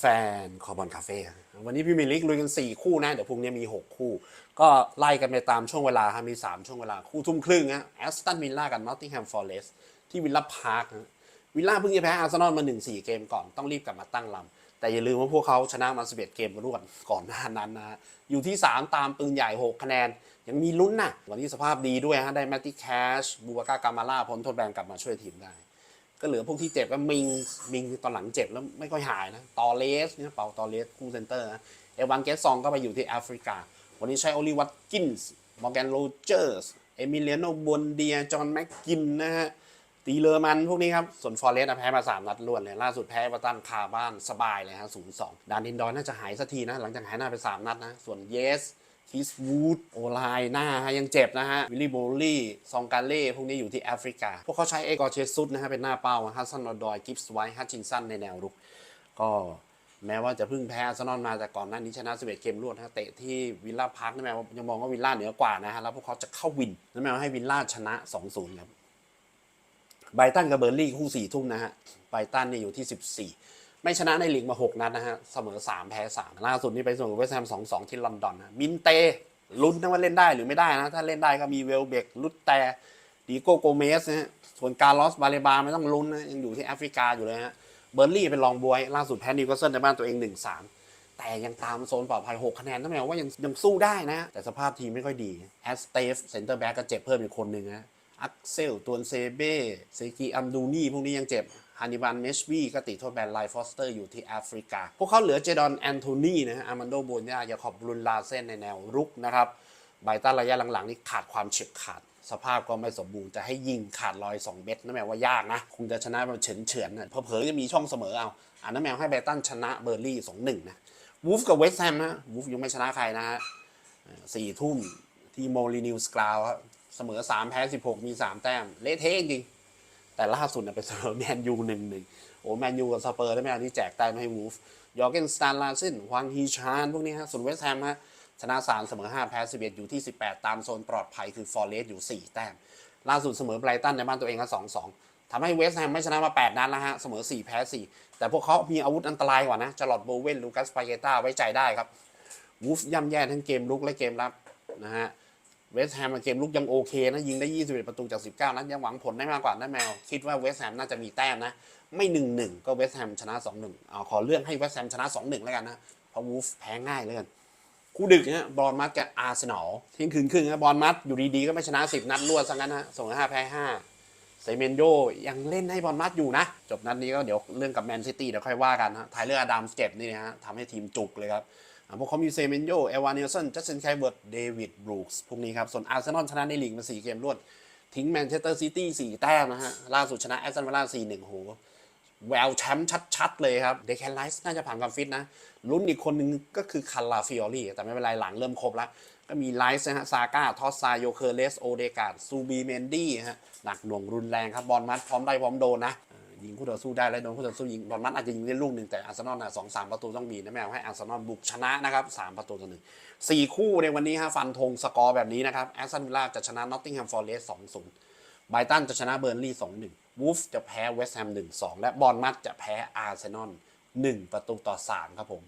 แฟนๆ คอบอลคาเฟ่วันนี้พี่มีลิกลุยกัน 4 คู่นะ เดี๋ยวพรุ่งนี้มี 6 คู่ ก็ไล่กันไปตามช่วงเวลาฮะมี 3 ช่วงเวลา คู่ทุ่มครึ่งฮะแอสตันวิลล่ากับนอตติงแฮมฟอร์เรสที่วิลล่าพาร์ควิลล่าเพิ่งจะแพ้อาร์เซนอลมา 1-4 เกมก่อนต้องรีบกลับมาตั้งลำ แต่อย่าลืมว่าพวกเขาชนะมา 11 เกมรวดก่อนหน้านั้นนะอยู่ที่ 3 ตามปืนใหญ่ 6 คะแนน ยังมีลุ้นนะวันนี้สภาพดีด้วยฮะได้แมตติแคชบูบากากามาล่าพ้นโทษแบนกลับมาช่วยทีมได้ ก็เหลือพวกที่เจ็บก็มิงมิงตอนหลังเจ็บแล้วไม่ค่อยหายนะตอเลสเนี่ยเป่าตอเลสคู่เซนเตอร์นะเอวานเกสซองก็ไปอยู่ที่แอฟริกา วันนี้ใช้โอลิวัตกินส์มอร์แกนโรเจอร์สเอมิเลียโนบนเดียจอห์นแม็กกินนะฮะตีเลอร์มันพวกนี้ครับ ส่วนฟอร์เรสต์แพ้มา 3 นัดรวดเลยล่าสุดแพ้ประตันคาบ้านสบายเลยฮะ0-2ดานดินดอยน่าจะหายสักทีนะ หลังจากหายหน้าไป 3 นัดนะ ส่วนเยส คิสวูดโอไลหน้าฮะยังเจ็บนะฮะ วิลลี่โบลลี่ ซองกาเล่ พวกนี้อยู่ที่แอฟริกา พวกเขาใช้เอกอเชซุสนะฮะ เป็นหน้าเป้าฮัสซันอดอยกิฟส์ไวท์ฮัตชินสันในแนวรุก ก็แม้ว่าจะเพิ่งแพ้อาร์เซนอลมาแต่ก่อนหน้านี้ชนะ11เกมรวดนะฮะเตะที่วิลล่าพาร์คนั่นแปลว่ายังมองว่าวิลล่าเหนือกว่านะฮะแล้วพวกเขาจะเข้าวินนั่นแปลว่าให้วิลล่าชนะ 2-0ครับไบตันกับเบอร์ลี่คู่สี่ทุ่มนะฮะไบตันเนี่ยอยู่ที่ 14 ไม่ชนะในลีกมา6นัดนะฮะ เสมอ3แพ้3ล่าสุดนี่ไปส่งเวสต์แฮม2-2ที่ลอนดอนนะมินเตลุ้นนะว่าเล่นได้หรือไม่ได้นะ ถ้าเล่นได้ก็มีเวลเบกลุตแต่ดีโกโกเมสนะฮะส่วนการลอสบาเลบาไม่ต้องลุ้นนะยังอยู่ที่แอฟริกาอยู่เลยฮะเบอร์ลี่เป็นรองบวย ล่าสุดแพ้นิวคาสเซิลในบ้านตัวเอง 1-3 แต่ยังตามโซนปลอดภัย 6 คะแนนนั่นหมายความว่ายังยังสู้ได้นะ แต่สภาพทีมไม่ค่อยดีแอสเตฟเซนเตอร์แบ็กก็เจ็บเพิ่มอีกคนหนึ่งนะอักเซลตวนเซเบ้เซกีอัมดูนี่พวกนี้ยังเจ็บ ฮานิบันเมชวีก็ติดโทษแบนไลฟอสเตอร์อยู่ที่แอฟริกา พวกเขาเหลือเจดอนแอนโทนีนะฮะอามันโดโบนยายาขอบรุนลาเซนในแนวรุกนะครับไบตันระยะหลังๆนี่ขาดความเฉียบขาด สภาพก็ไม่สมบูรณ์จะให้ยิงขาดลอย 2 เม็ดนั่นแปลว่ายากนะ คงจะชนะแบบเฉือนเฉือนนะเผลอๆจะมีช่องเสมอเอาอันนั้นแมวให้ไบตันชนะเบอร์ลี่2-1นะวูฟกับเวสต์แฮมนะวูฟยังไม่ชนะใครนะฮะสี่ทุ่มที่โมลีนิวสกราวครับเสมอ 3 แพ้ 16 มี 3 แต้ม เละเทะจริง แต่ล่าสุดน่ะไปเสมอแมนยูหนึ่งหนึ่งโอ้แมนยูกับสเปอร์ได้ไหมอันนี้แจกแต้มให้วูฟยอร์เกนสตาร์ลาเซนฮวางฮีชานพวกนี้ฮะส่วนเวสต์แฮมฮะชนะ3เสมอ5แพ้11อยู่ที่18ตามโซนปลอดภัยคือฟอร์เรสอยู่4แต้มล่าสุดเสมอไบรตันในบ้านตัวเองก็2-2ทำให้เวสต์แฮมไม่ชนะมา 8นัดแล้วฮะ เสมอ 4 แพ้ 4 แต่พวกเขามีอาวุธอันตรายกว่านะจาร์ลอตโบเวนลูคัสปาเกต้าไว้ใจได้ครับ วูฟย่ำแย่ทั้งเกมลุกและเกมรับนะฮะ เวสต์แฮมเกมลุกยังโอเคนะ ยิงได้ 21 ประตูจาก 19 นัดยังหวังผลได้มากกว่านะแมว คิดว่าเวสต์แฮมน่าจะมีแต้มนะ ไม่ 1-1 ก็เวสต์แฮมชนะ 2-1เอาขอเลื่อนให้เวสต์แฮมชนะ 2-1 แล้วกันนะ เพราะวูฟแพ้ง่ายเลยกันคู่ดึกเนะบอลมัดกับอาร์เซนอลเที่ยงคืนครึ่งนะบอลมัดอยู่ดีๆ ก็ไม่ชนะ 10 นัดรวดซะงั้นนะส่ง5แพ้5เซเมนโยยังเล่นให้บอลมัดอยู่นะ จบนัดนี้ก็เดี๋ยวเรื่องกับแมนซิตี้เดี๋ยวค่อยว่ากันนะไทเลอร์อดัมสเจ็บนี่นะฮะทำให้ทีมจุกเลยครับ พวกเขามีเซเมนโยเอวานเนลสันจัสตินไคเบิร์ดเดวิดบรูคส์พวกนี้ครับ ส่วนอาร์เซนอลชนะในลีกมา4เกมรวด ทิ้งแมนเชสเตอร์ซิตี้4แต้มนะฮะ ล่าสุดชนะแอสตันวิลล่า4-1โหแววแชมป์ชัดๆ เลยครับเดคแคนไลส์น่าจะผ่านความฟิตนะลุ้นอีกคนหนึ่งก็คือคาราฟิออรี่ แต่ไม่เป็นไรหลังเริ่มครบแล้ว ก็มีไลส์นะฮะซาก้าทอสซาโยเคอร์เลสโอเดกาดซูบีเมนดี้ฮะหนักหน่วงรุนแรงครับบอลมัดพร้อมได้พร้อมโดนนะ ยิงคู่ต่อสู้ได้และโดนคู่ต่อสู้ยิงบอลมัดอาจจะยิงได้ลูกหนึ่งแต่อาร์เซนอลนะสองสามประตูต้องมีนะแมวให้อาร์เซนอลบุกชนะนะครับสามประตูต่อหนึ่งสี่คู่ในวันนี้ฮะฟันธงสกอร์แบบนี้นะครับแอสตันวิลล่าจะชนะนอตติงแฮมฟอร์เรสสองศูนย์ไบรตันจะชนะเบอร์นลี่สองหนึ่งวูฟจะแพ้เวสต์แฮมหนึ่งสองและบอลมัดจะแพ้อาร์เซนอลหนึ่งประตูต่อสามครับผม